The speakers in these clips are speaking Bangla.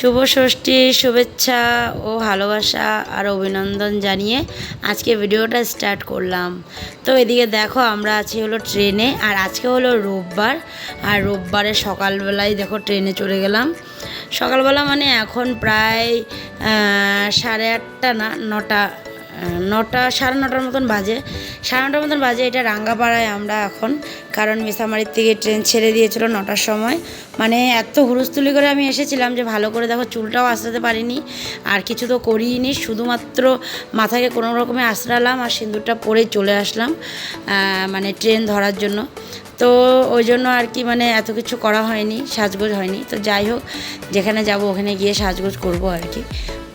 শুভ ষষ্ঠীর শুভেচ্ছা ও ভালোবাসা আর অভিনন্দন জানিয়ে আজকে ভিডিওটা স্টার্ট করলাম। তো এদিকে দেখো, আমরা আছি হলো ট্রেনে আর আজকে হলো রোববার। আর রোববারে সকালবেলায় দেখো ট্রেনে চলে গেলাম। সকালবেলা মানে এখন প্রায় সাড়ে আটটা না, নটা নটা, সাড়ে নটার মতন বাজে। সাড়ে নটার মতন বাজে এটা রাঙ্গাপাড়ায় আমরা এখন, কারণ মিসামারির থেকে ট্রেন ছেড়ে দিয়েছিল নটার সময়। মানে এত হুড়ুস্থুলি করে আমি এসেছিলাম যে ভালো করে দেখো চুলটাও আঁচড়াতে পারিনি, আর কিছু তো করিনি, শুধুমাত্র মাথাকে কোনো রকমে আঁচড়ালাম আর সিঁদুরটা পরে চলে আসলাম মানে ট্রেন ধরার জন্য। তো ওই জন্য আর কি মানে এত কিছু করা হয়নি, সাজগোজ হয়নি। তো যাই হোক, যেখানে যাব ওখানে গিয়ে সাজগোজ করব আর কি।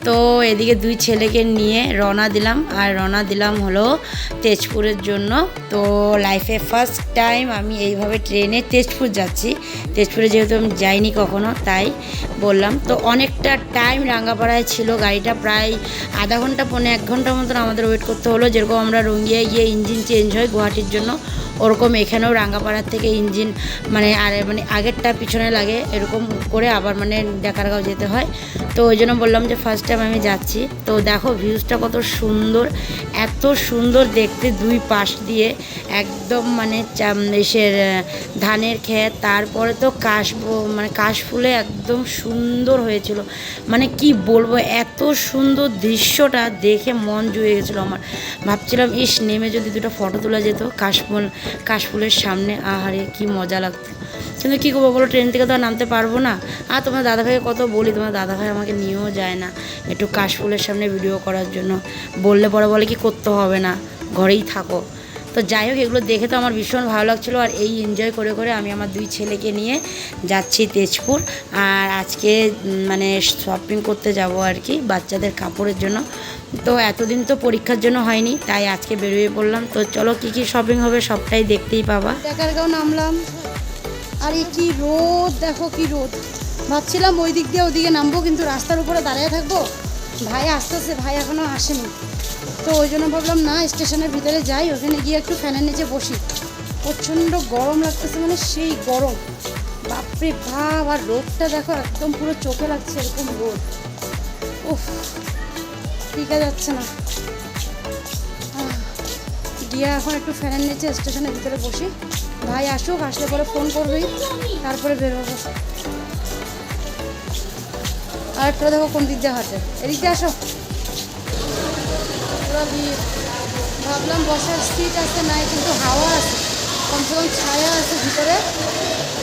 তো এদিকে দুই ছেলেকে নিয়ে রওনা দিলাম। আর রওনা দিলাম হলো তেজপুরের জন্য। তো লাইফে ফার্স্ট টাইম আমি এইভাবে ট্রেনে তেজপুর যাচ্ছি। তেজপুরে যেহেতু আমি যাইনি কখনো, তাই বললাম। তো অনেকটা টাইম রাঙ্গাপাড়ায় ছিল গাড়িটা, প্রায় আধা ঘণ্টা, পৌনে এক ঘণ্টার মতন আমাদের ওয়েট করতে হলো। যেরকম আমরা রঙ্গিয়ায় গিয়ে ইঞ্জিন চেঞ্জ হয় গুয়াহাটির জন্য ওরকম এখানেও রাঙ্গাপাড়ার থেকে ইঞ্জিন মানে আর মানে আগেরটা পিছনে লাগে, এরকম করে আবার মানে ডেকারগাঁও যেতে হয়। তো ওই জন্য বললাম যে ফার্স্ট টাইম আমি যাচ্ছি। তো দেখো ভিউজটা কত সুন্দর, এত সুন্দর দেখতে দুই পাশ দিয়ে। একদম মানে এসের ধানের ক্ষেত, তারপরে তো কাশ মানে কাশ ফুলে একদম সুন্দর হয়েছিল। মানে কি বলব, এত সুন্দর দৃশ্যটা দেখে মন জুড়ে গেছিল আমার। ভাবছিলাম, ইস, নেমে যদি দুটো ফটো তোলা যেত, কাশফুল কাশফুলের সামনে, আহারে কি মজা লাগতো কিন্তু কী করব বলো ট্রেন থেকে তো আর নামতে পারব না। আর তোমার দাদাভাইকে কত বলি, তোমার দাদাভাই আমাকে নিয়েও যায় না একটু কাশফুলের সামনে ভিডিও করার জন্য। বললে পরে বলে কি করতে হবে না, ঘরেই থাকো। তো যাই হোক, এগুলো দেখে তো আমার ভীষণ ভালো লাগছিল। আর এই এনজয় করে করে আমি আমার দুই ছেলেকে নিয়ে যাচ্ছি তেজপুর। আর আজকে মানে শপিং করতে যাব আর কি, বাচ্চাদের কাপড়ের জন্য। তো এতদিন তো পরীক্ষার জন্য হয়নি, তাই আজকে বেরিয়ে পড়লাম। তো চলো, কী কী শপিং হবে সবটাই দেখতেই পাবা। ডেকারগাঁও নামলাম। আর এই কি রোদ, দেখো কি রোদ। ভাবছিলাম ওই দিক দিয়ে ওদিকে নামবো, কিন্তু রাস্তার উপরে দাঁড়িয়ে থাকব। ভাই আসতেছে, ভাই এখনও আসেনি। তো ওই জন্য ভাবলাম, না, স্টেশনের ভিতরে যাই, ওখানে গিয়ে একটু ফ্যানের নিচে বসি। প্রচণ্ড গরম লাগতেছে মানে সেই গরম। বাপরে ভাব আর রোদটা দেখো, একদম পুরো চোখে লাগছে এরকম রোদ। উফ টিকা যাচ্ছে না। গিয়ে এখন একটু ফ্যানের নিচে স্টেশনের ভিতরে বসি। ভাই আসুক, আসলে পরে ফোন করবি তারপরে বেরোবো আর একটা দেখো কোন দিক দিয়ে হাঁটে। এদিক আসো। ভাবলাম বসার সিট আছে, নাই কিন্তু হাওয়া আছে। কমসে কম ছায়া আছে ভিতরে।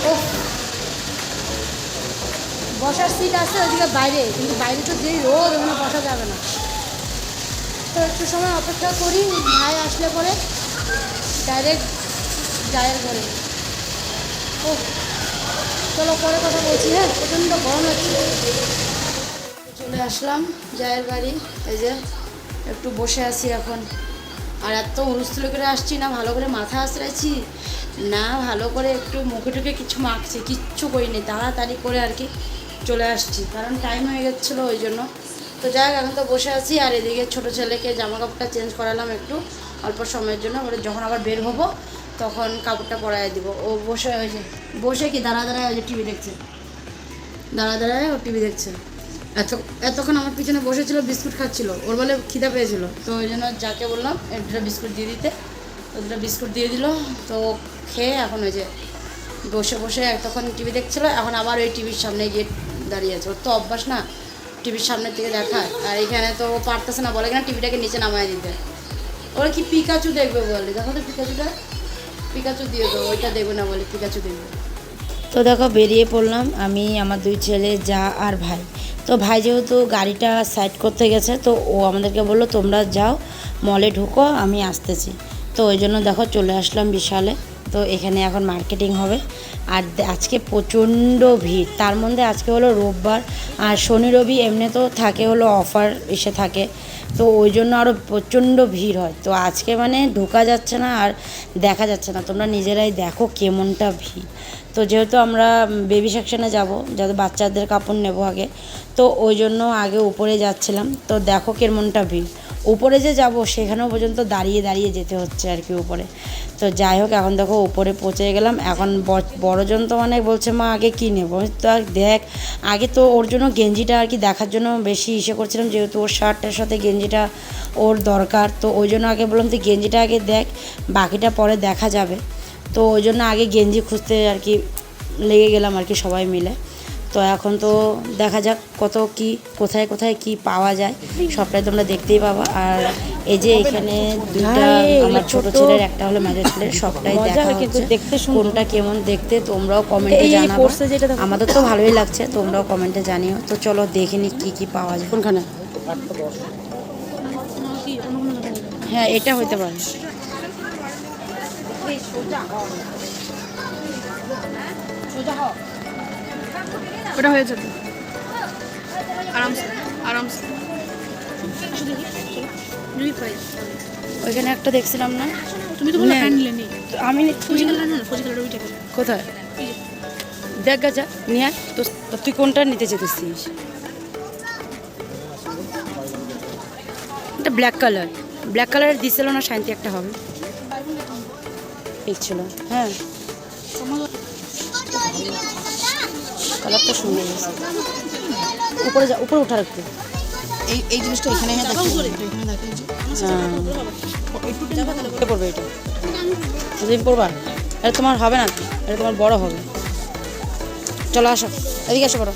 ও বসার সিট আছে ওদিকে বাইরে, কিন্তু বাইরে তো যেই রোদ, ওখানে বসা যাবে না। তো একটু সময় অপেক্ষা করি, ভাই আসলে পরে ডাইরেক্ট জায়ের ঘরে। ও চলো পরে কথা বলছি হ্যাঁ? প্রচণ্ড গরম লাগছে। চলে আসলাম, জায়ের বাড়ি। এই যে, একটু বসে আছি এখন। আর এত হুলস্থুল করে আসছি না, ভালো করে মাথা আশ্রাইছি। না, ভালো করে একটু মুখে টুকে কিছু মাখছি, কিচ্ছু করিনি, তাড়াতাড়ি করে আর কি চলে আসছি, কারণ টাইম হয়ে গেছিল ওই জন্য। তো যাই হোক, এখন তো বসে আছি, আর এদিকে ছোটো ছেলেকে জামা কাপড়টা চেঞ্জ করালাম একটু, অল্প সময়ের জন্য। ওরা যখন আবার বের হব, তখন কাপড়টা পরাই দিব। ও বসে যে, বসে কি দাঁড়া দাঁড়ায় ওই যে টিভি দেখছে? দাঁড়া দাঁড়ায় ও টিভি দেখছে। এত এতক্ষণ আমার পিছনে বসেছিল, বিস্কুট খাচ্ছিল। ওর বলে খিদা পেয়েছিল। তো ওই জন্য যাকে বললাম দুটো বিস্কুট দিয়ে দিতে। ও দুটো বিস্কুট দিয়ে দিল। তো খেয়ে এখন ওই যে বসে বসে তখন টিভি দেখছিল, এখন আবার ওই টিভির সামনে গিয়ে দাঁড়িয়ে আছে। ওর তো অভ্যাস না টিভির সামনের দিকে দেখায়। আর এখানে তো ও পারতেছে না, বলে কিনা টিভিটাকে নিচে নামায় দিতে। ওরা কি পিকাচু দেখবে বলে? দেখো তো পিকাচুটা পিকাচু দিয়ে দেবো ওইটা দেখবে না বলে পিকাচু দেখবে। তো দেখো বেরিয়ে পড়লাম আমি, আমার দুই ছেলে, যা আর ভাই। তো ভাই যেহেতু গাড়িটা সাইড করতে গেছে, তো ও আমাদেরকে বলল, তোমরা যাও মলে ঢুকো, আমি আসতেছি। তো ওই জন্য দেখো চলে আসলাম বিশালে। তো এখানে এখন মার্কেটিং হবে। আর আজকে প্রচণ্ড ভিড়। তার মধ্যে আজকে হলো রোববার। আর শনি, রবি এমনি তো থাকে হলো অফার এসে থাকে। তো ওই জন্য আরও প্রচণ্ড ভিড় হয়। তো আজকে মানে ঢোকা যাচ্ছে না আর দেখা যাচ্ছে না। তোমরা নিজেরাই দেখো কেমনটা ভিড়। তো যেহেতু আমরা বেবি সেকশনে যাব, যাতে বাচ্চাদের কাপড় নেব আগে, তো ওই জন্য আগে উপরে যাচ্ছিলাম। তো দেখো কেমনটা ভিড়। উপরে যে যাব, সেখানেও পর্যন্ত দাঁড়িয়ে দাঁড়িয়ে যেতে হচ্ছে আর কি উপরে। তো যাই হোক, এখন দেখো উপরে পৌঁছে গেলাম। এখন বড়জন তো মানে বলছে, মা, আগে কী নেব? তো আর দেখ, আগে তো ওর জন্য গেঞ্জিটা আর কি দেখার জন্য বেশি ইসে করছিলাম, যেহেতু ওর শার্টটার সাথে গেঞ্জিটা ওর দরকার। তো ওই জন্য আগে বললাম, তুই গেঞ্জিটা আগে দেখ, বাকিটা পরে দেখা যাবে। তো ওই জন্য আগে গেঞ্জি খুঁজতে আর কি লেগে গেলাম আর কি সবাই মিলে। তো এখন তো দেখা যাক কত কি কোথায় কোথায় কি পাওয়া যায় সবটাই তোমরা দেখতেই পাবা। আর এই যে এখানে আমার ছোট ছেলের একটা হলো মেজর ছেলের সবটাই দেখা হচ্ছে। দেখতে কোনটা কেমন দেখতে তোমরাও কমেন্টে জানাবে। আমাদের তো ভালোই লাগছে তোমরাও কমেন্টে জানিও। তো চলো দেখে নি কি কি পাওয়া যায়। কোনখানে? হ্যাঁ এটা হইতে পারে। ওটা আরামসে আরামসে। ওইখানে একটা দেখছিলাম না। তুমি তো বলো নেই। তো আমি ফুজি কালার না ফুজি কালার ওইটা কোথায়? দেখ গাছা নিয়ে। তো তুই কোনটা নিতে চেতেছিস? এটা ব্ল্যাক কালার ব্ল্যাক কালারের দিছিল না শান্তি একটা হবে। ঠিক ছিল হ্যাঁ। কালারটা সুন্দর উপরে যা উপরে ওঠার একটু। এই এই জিনিসটা এখানে হ্যাঁ দেখো। এখানে হ্যাঁ। কে পড়বে এটা তুমি পড়বা? এটা তোমার হবে না এটা তোমার বড় হবে। চলো আসো এদিকে আসো করো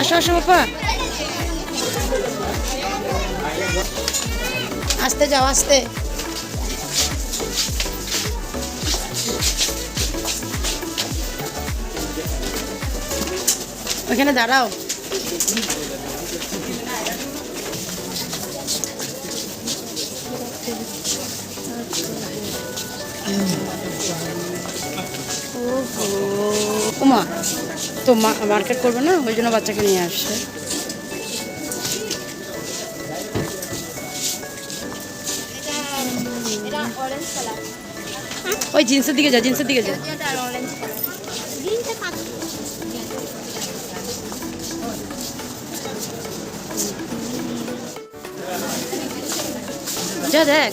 আসো আসো বাপা আস্তে যাও আস্তে। ওখানে দাঁড়াও। ওমা। তো মার্কেট করবে না, ওই জন্য বাচ্চাকে নিয়ে আসছে। ওই জিন্সের দিকে যা, জিন্সের দিকে যা। যা দেখ,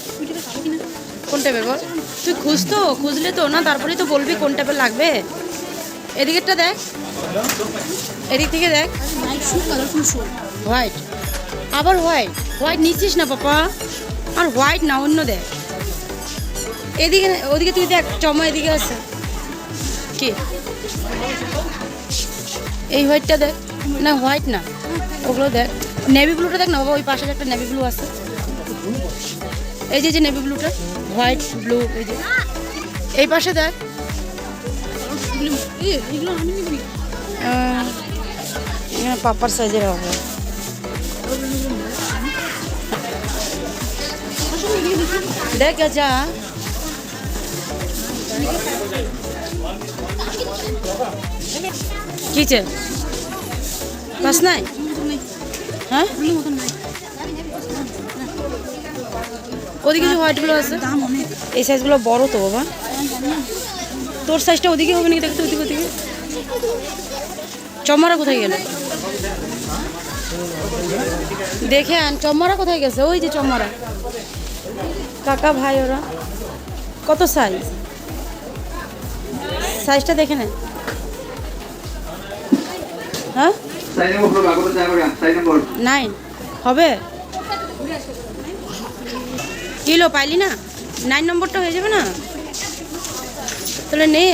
কোন টাইপের বল? তুই খুঁজ তো খুঁজলে তো না, তারপরেই তো বলবি কোন টাইপের লাগবে। এদিকেরটা দেখ। এদিক থেকে দেখ। হোয়াইট আবার হোয়াইট হোয়াইট নিচ্ছিস না পাপা। আর হোয়াইট না, অন্য দেখ। এদিকে, ওদিকে তুই দেখ, চমা এদিকে আছে। কি? এই হোয়াইটটা দেখ। না হোয়াইট না। ওগুলো দেখ। নেভি ব্লুটা দেখ না বাবা, ওই পাশে একটা নেভি ব্লু আছে। এই যে যে নেভি ব্লুটা হোয়াইট ব্লু এই যে। এই পাশে দেখ। পাপার সাইজের হবে। দেখ যা কিছে বাস নাই? হ্যাঁ? ওদিকে যে হোয়াইটগুলো আছে এই সাইজগুলো বড় তো বাবা। তোর সাইজটা ওদিকে হবে নাকি দেখতে ওদিকে ওদিকে? চম্মারা কোথায় গেলে? দেখে আন, চম্মারা কোথায় গেছে? ওই যে চম্মারা। কাকা, ভাই, ওরা। কত সাইজ সাইজটা দেখে নে। হ্যাঁ? নাইন হবে? কিলো, পাইলি না? নাইন নম্বরটা হয়ে যাবে না? তাহলে নে।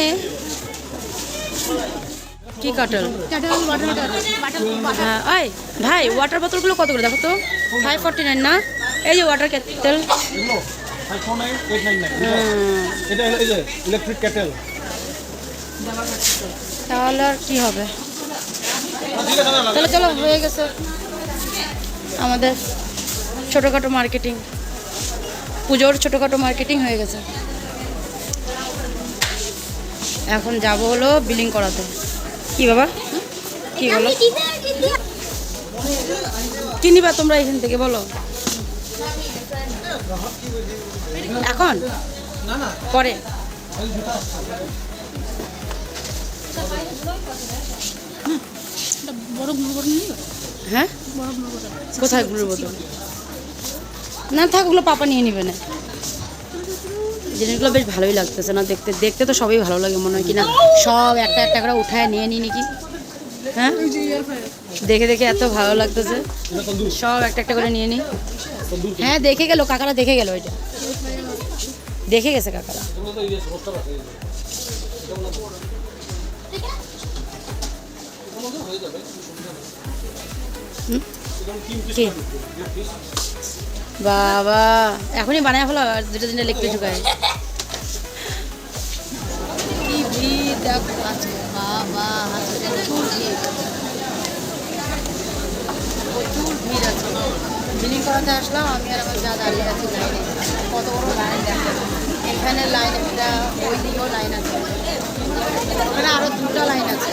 কি কাটল? ওয়াটার হ্যাঁ ওই ভাই ওয়াটার বোতলগুলো কত করে? দেখো তো। ফাইভ ফর্টি নাইন না? এই যে water kettle five four nine eight nine nine এটা হলো এই যে ইলেকট্রিক কেটেল তাহলে আর কি হবে? তাহলে চলো হয়ে গেছে আমাদের ছোটোখাটো মার্কেটিং পুজোর ছোটোখাটো মার্কেটিং হয়ে গেছে। এখন যাব হলো বিলিং করাতে। কি বাবা? কি বলো? কি নিবা তোমরা এখান থেকে বলো? এখন? পরে। হ্যাঁ? কোথায়গুলোর বোতল? না থাক, ওগুলো পাপা নিয়ে নিবে না। জিনিসগুলো বেশ ভালোই লাগতেছে না, দেখতে দেখতে তো সবই ভালো লাগে মনে হয় কিনা। সব একটা একটা করে উঠায় নিয়ে নিই নাকি? হ্যাঁ? দেখে দেখে এত ভালো লাগতেছে। সব একটা একটা করে নিয়ে নিই হ্যাঁ দেখে গেল, কাকারা দেখে গেল ওইটা দেখে গেছে কাকারা। বাবা। এখনই বানায় ফেলো, আর দুটো ঢুকায় ভিড় প্রচুর ভিড়। আছে। বিলিং করাতে আসলাম, আমি আর আমার দাঁড়িয়ে আছি লাইনে। কত বড় লাইন দেখো। এখানে লাইন একটা ওই দিকেও লাইন আছে। ওখানে আরও দুটো লাইন আছে।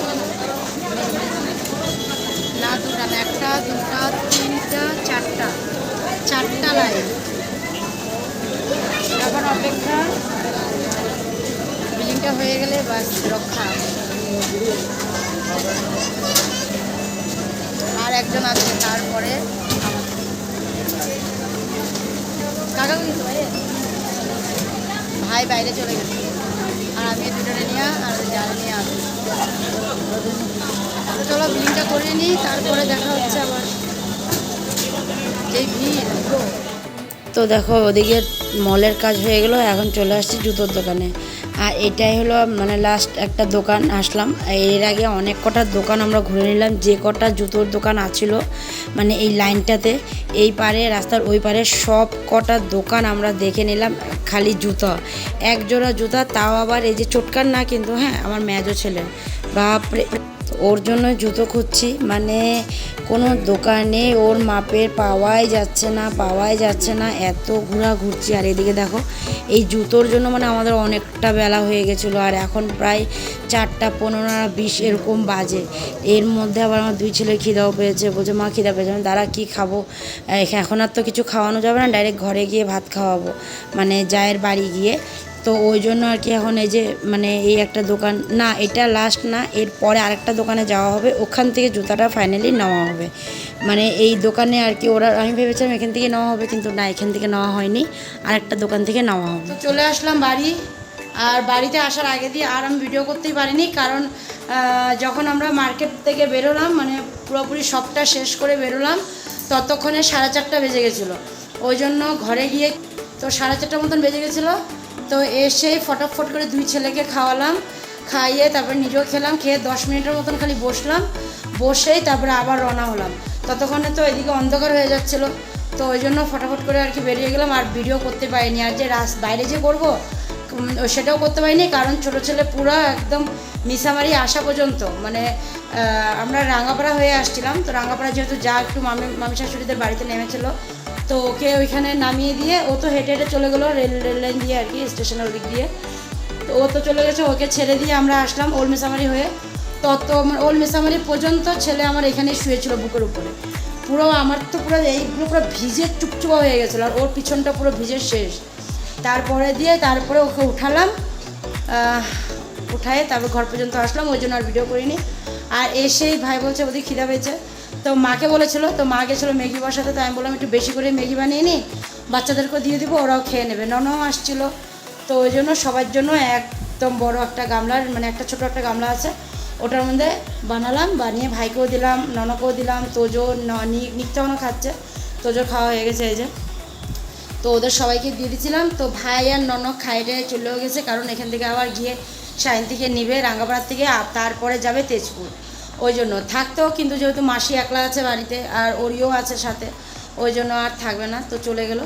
না, দুটা না, একটা, দুটা, তিনটা, চারটা। চারটা লাইন। এখন অপেক্ষা। বিলিংটা হয়ে গেলে বাস রক্ষা। আর একজন আছে তারপরে কাকা কিন্তু ভাই বাইরে চলে গেছে। আর আমি দুজনে নিয়ে আর যারা নিয়ে আসি তো চলো বিলিংটা করে নিই, তারপরে দেখা হচ্ছে আবার। তো। দেখো, ওদিকে মলের কাজ হয়ে গেলো, এখন চলে আসছি জুতোর দোকানে। আর এটাই হলো মানে লাস্ট একটা দোকান, আসলাম। এর আগে অনেক কটা দোকান আমরা ঘুরে নিলাম, যে কটা জুতোর দোকান আছিল মানে এই লাইনটাতে। এই পারে, রাস্তার ওই পারে সব কটা দোকান আমরা দেখে নিলাম, খালি জুতো। এক জোড়া জুতা, তাও আবার এই যে চটকার না কিন্তু হ্যাঁ আমার মেজো ছেলে বাপরে ওর জন্য জুতো খুঁজছি। মানে কোনো দোকানে ওর মাপের পাওয়াই যাচ্ছে না, পাওয়াই যাচ্ছে না। এত ঘোরা ঘুরছি। আর এদিকে দেখো, এই জুতোর জন্য মানে আমাদের অনেকটা বেলা হয়ে গেছিল। আর এখন প্রায় চারটা পনেরো বিশ এরকম বাজে। এর মধ্যে আবার আমার দুই ছেলে খিদাও পেয়েছে। বলছে, মা, খিদা পেয়েছে। আমি তারা কী খাব? এখন আর তো কিছু খাওয়ানো যাবে না। ডাইরেক্ট ঘরে গিয়ে ভাত খাওয়াবো। মানে জায়ের বাড়ি গিয়ে তো ওই জন্য আর কি এখন এই যে মানে এই একটা দোকান, না, এটা লাস্ট না এরপরে আরেকটা দোকানে যাওয়া হবে, ওখান থেকে জুতাটা ফাইনালি নেওয়া হবে। মানে এই দোকানে আর কি ওরা, আমি ভেবেছিলাম এখান থেকে নেওয়া হবে, কিন্তু না, এখান থেকে নেওয়া হয়নি, আরেকটা দোকান থেকে নেওয়া হবে। চলে আসলাম বাড়ি, আর বাড়িতে আসার আগে দিয়ে আর আমি ভিডিও করতেই পারিনি, কারণ যখন আমরা মার্কেট থেকে বেরোলাম মানে পুরোপুরি সবটা শেষ করে বেরোলাম, ততক্ষণে সাড়ে চারটা বেজে গেছিল। ওই জন্য ঘরে গিয়ে, তো সাড়ে চারটার মতন বেজে গেছিল তো এসেই ফটাফট করে দুই ছেলেকে খাওয়ালাম, খাইয়ে তারপরে নিজেও খেলাম, খেয়ে দশ মিনিটের মতন খালি বসলাম, বসেই তারপরে আবার রওনা হলাম। ততক্ষণে তো এদিকে অন্ধকার হয়ে যাচ্ছিল, তো ওই জন্য ফটাফট করে আর কি বেরিয়ে গেলাম, আর ভিডিও করতে পারিনি। আর যে রাস, বাইরে যে করব সেটাও করতে পারিনি, কারণ ছোট ছেলে পুরো একদম মিসামারি আসা পর্যন্ত মানে আমরা রাঙাপাড়া হয়ে আসছিলাম। তো রাঙাপাড়া যেহেতু যা একটু মামি মামি শাশুড়িদের বাড়িতে নেমেছিল তো ওকে ওইখানে নামিয়ে দিয়ে ও তো হেঁটে হেঁটে চলে গেলো রেল রেল লাইন দিয়ে আর কি, স্টেশনের ওদিক দিয়ে। তো ও তো চলে গেছে, ওকে ছেড়ে দিয়ে আমরা আসলাম ওল মেসামারি হয়ে। তত আমার ওল মিসামারি পর্যন্ত ছেলে আমার এখানেই শুয়েছিল বুকের উপরে। পুরো আমার তো পুরো এইগুলো পুরো ভিজে চুপচুপা হয়ে গেছিল আর ওর পিছনটা পুরো ভিজে শেষ। তারপরে দিয়ে তারপরে ওকে উঠালাম উঠায়ে তারপর ঘর পর্যন্ত আসলাম, ওই জন্য আর ভিডিও করিনি। আর এসেই ভাই বলছে, ওদিকে খিদা পেয়েছে। তো মাকে বলেছিল, তো মা গেছিল ম্যাগি বসাতে তো আমি বললাম একটু বেশি করে ম্যাগি বানিয়ে নিই বাচ্চাদেরকেও দিয়ে দিব, ওরাও খেয়ে নেবে। ননও আসছিল, তো ওই জন্য সবার জন্য একদম বড় একটা গামলার মানে একটা ছোট একটা গামলা আছে, ওটার মধ্যে বানালাম, বানিয়ে ভাইকেও দিলাম, ননকেও দিলাম, তোজো নিকটাও খাচ্ছে তোজো খাওয়া হয়ে গেছে এই যে। তো ওদের সবাইকে দিয়ে দিয়েছিলাম তো ভাই আর ননক খাইটে চলেও গেছে, কারণ এখান থেকে আবার গিয়ে সায়ন্তীকে নিবে, রাঙ্গাপাড়ার থেকে, আর তারপরে যাবে তেজপুর। ওই জন্য থাকতেও কিন্তু যেহেতু মাসি একলা আছে বাড়িতে আর ওরিও আছে সাথে ওই জন্য আর থাকবে না, তো চলে গেলো।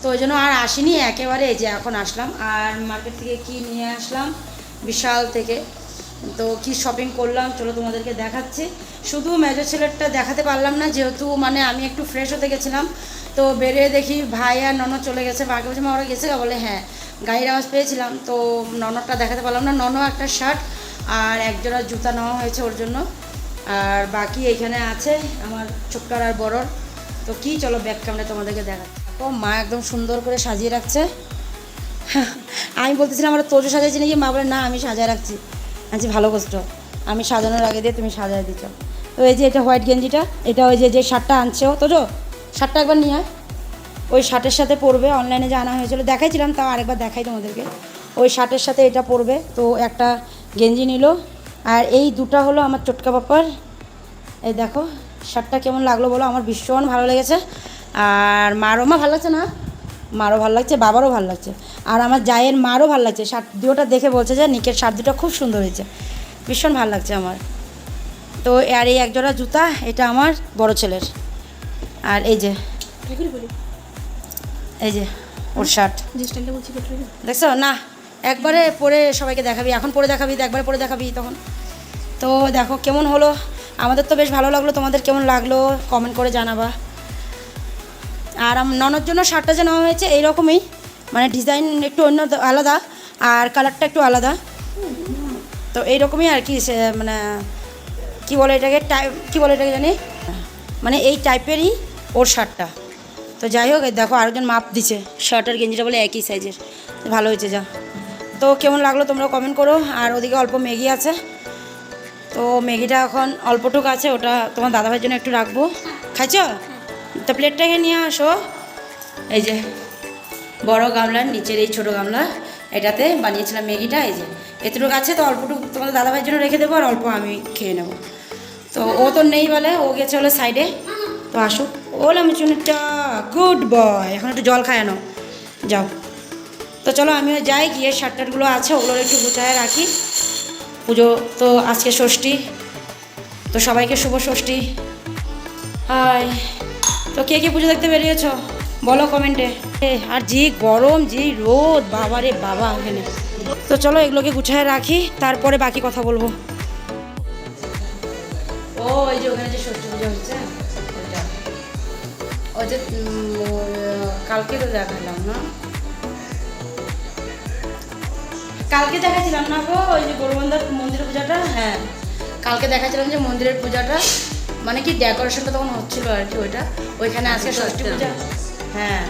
তো ওই জন্য আর আসিনি, একেবারে এই যে এখন আসলাম। আর মার্কেট থেকে কি নিয়ে আসলাম? বিশাল থেকে। তো কি শপিং করলাম? চলো তোমাদেরকে দেখাচ্ছি। শুধু মেজর ছেলেরটা দেখাতে পারলাম না, যেহেতু মানে আমি একটু ফ্রেশ হতে গেছিলাম। তো বেরিয়ে দেখি ভাই আর ননদ চলে গেছে। মাকে বলছে, মা, ওরা গেছে গা?" বলে হ্যাঁ গাড়ির আওয়াজ পেয়েছিলাম। তো ননরটা দেখাতে পারলাম না। নন একটা শার্ট আর একজোড়া জুতা নেওয়া হয়েছে ওর জন্য। আর বাকি এইখানে আছে আমার ছোট্টার আর বড়র। তো কি, চলো ব্যাক ক্যামেরা তোমাদেরকে দেখাচ্ছি ও মা একদম সুন্দর করে সাজিয়ে রাখছে। আমি বলতেছিলাম, আমরা তোজো সাজাইছি নাকি? মা বলে, না, আমি সাজায় রাখছি। আছি ভালো কষ্ট আমি সাজানোর আগে দিয়ে তুমি সাজায় দিচ্ছ তো এই যে এটা হোয়াইট গেঞ্জিটা, এটা ওই যে যে শার্টটা আনছে ও। তোজো, শার্টটা একবার নিয়ে ওই শার্টের সাথে পরবে অনলাইনে যে আনা হয়েছিল, দেখাইছিলাম, তাও আরেকবার দেখাই তোমাদেরকে। ওই শার্টের সাথে এটা পরবে, তো একটা গেঞ্জি নিল। আর এই দুটা হলো আমার চটকা বাপ্পার এই দেখো শার্টটা কেমন লাগল বলো? আমার ভীষণ ভালো লেগেছে। আর মারও মা ভালো লাগছে না? মারও ভালো লাগছে বাবারও ভালো লাগছে। আর আমার জায়ের মারও ভালো লাগছে। শার্ট দুটা দেখে বলছে যে নিকের শার্ট দুটো খুব সুন্দর হয়েছে। ভীষণ ভালো লাগছে আমার। তো আর এই একজোড়া জুতা এটা আমার বড় ছেলের। আর এই যে এই যে ওর শার্ট। দেখছ? না একবারে পরে সবাইকে দেখাবি, এখন পরে দেখাবি, একবারে পরে দেখাবি তখন। তো দেখো কেমন হলো? আমাদের তো বেশ ভালো লাগল, তোমাদের কেমন লাগল কমেন্ট করে জানাবা। আর ননর জন্য শার্টটা যে নেওয়া হয়েছে এইরকমই মানে ডিজাইন একটু অন্য আলাদা আর কালারটা একটু আলাদা। তো এইরকমই আর কি মানে কি বলে এটাকে টাইপ কী বলে এটাকে জানি? মানে এই টাইপেরই ওর শার্টটা। তো যাই হোক দেখো আরেকজন মাপ দিছে শার্ট আর গেঞ্জিটা বলে একই সাইজের ভালো হয়েছে, যা। তো কেমন লাগল তোমরা কমেন্ট করো। আর ওদিকে অল্প ম্যাগি আছে। তো ম্যাগিটা এখন অল্পটুক আছে, ওটা তোমার দাদাভাইয়ের জন্য একটু রাখব। খাইছ? তো প্লেটটা এখানে নিয়ে আসো। এই যে, বড় গামলার নিচের এই ছোটো গামলা, এটাতে বানিয়েছিলাম ম্যাগিটা, এই যে। এতটুকু আছে, তো অল্পটুকু তোমাদের দাদাভাইয়ের জন্য রেখে দেবো, আর অল্প আমি খেয়ে নেব। তো ও তো নেই বলে, ও গেছে হলো সাইডে তো আসুক। ওলাম চুনিটা গুড বয় এখন একটু জল খায় আনো। যাও। তো চলো আমিও যাই, গিয়ে শার্ট টার্টগুলো আছে, ওগুলো একটু গুছায় রাখি। পুজো তো আজকে ষষ্ঠী, তো সবাইকে শুভ ষষ্ঠী। হাই, তো কে কে পুজো দেখতে বেরিয়েছ? বলো কমেন্টে। আর যে গরম যে রোদ বাবা রে বাবা এখানে। তো চলো এগুলোকে গুছায় রাখি, তারপরে বাকি কথা বলব। ও ওই যে ওখানে যে ষষ্ঠী পুজো হচ্ছে ওই যে কালকে তো দেখালাম না? কালকে দেখাছিলাম না গো ওই যে গৌরবন্দার মন্দিরের পূজাটা? হ্যাঁ কালকে দেখাছিলাম যে মন্দিরের পূজাটা। মানে কি ডেকোরেশনটা তখন হচ্ছিল আর কি ওইটা। ওইখানে আজকে ষষ্ঠী পূজা। হ্যাঁ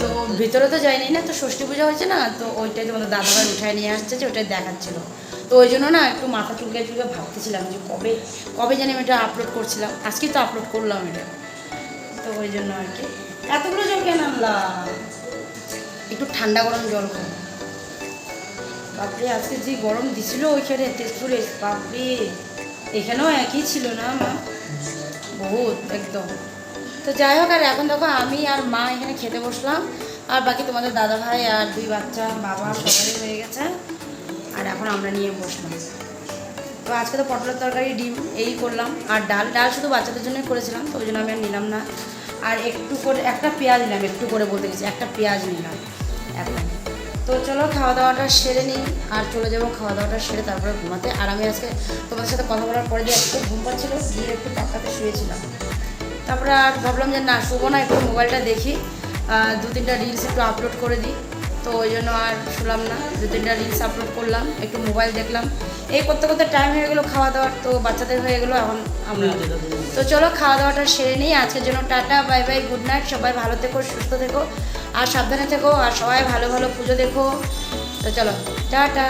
তো ভিতরে তো যাইনি না তো ষষ্ঠী পূজা হয়েছে না তো ওইটাই তোমাদের দাদাভাই উঠায় নিয়ে আসছে যে ওইটাই দেখাচ্ছিল। তো ওই জন্য না একটু মাথা চুলকে চুলকে ভাবতেছিলাম যে কবে কবে জানি আমি এটা আপলোড করছিলাম। আজকেই তো আপলোড করলাম এটা। তো ওই জন্য আর কি এতগুলো জল কেন আনলাম? একটু ঠান্ডা গরম জল খাব। বাপরে, আজকে যে গরম দিছিল ওইখানে, তেজপুরে। বাপরে, এখানেও একই ছিল না মা? বহুত, একদম। তো যাই হোক, আর এখন দেখো, আমি আর মা এখানে খেতে বসলাম। আর বাকি তোমাদের দাদা ভাই আর দুই বাচ্চা, বাবা সবারই হয়ে গেছে। আর এখন আমরা নিয়ে বসলাম। তো আজকে তো পটলের তরকারি, ডিম, এই করলাম। আর ডাল ডাল শুধু বাচ্চাদের জন্যই করেছিলাম, তো ওই জন্য আমি আর নিলাম না। আর একটু করে, একটা পেঁয়াজ নিলাম, একটু করে বলতে গেছি, একটা পেঁয়াজ নিলাম। এখন। তো চলো খাওয়া দাওয়াটা সেরে নিই। আর চলে যাব খাওয়া দাওয়াটা সেরে তারপরে ঘুমাতে। আর আমি আজকে তোমাদের সাথে কথা বলার পরে যে একটু ঘুম পাচ্ছিল গিয়ে একটু পাক্কাতে শুয়েছিলাম। তারপরে আর ভাবলাম যে না শুভ না, একটু মোবাইলটা দেখি। দু তিনটা রিলস একটু আপলোড করে দিই। তো ওই জন্য আর শুনলাম না। দু তিনটা রিলস আপলোড করলাম একটু মোবাইল দেখলাম। এই করতে করতে টাইম হয়ে গেলো খাওয়া দাওয়ার তো বাচ্চাদের হয়ে গেলো এখন আমরা। তো চলো খাওয়া দাওয়াটা সেরে নিই। আজকের জন্য tata bye bye good night সবাই ভালো থেকো সুস্থ থেকো আর সাবধানে থেকো আর সবাই ভালো ভালো পুজো দেখো। তো চলো টাটা।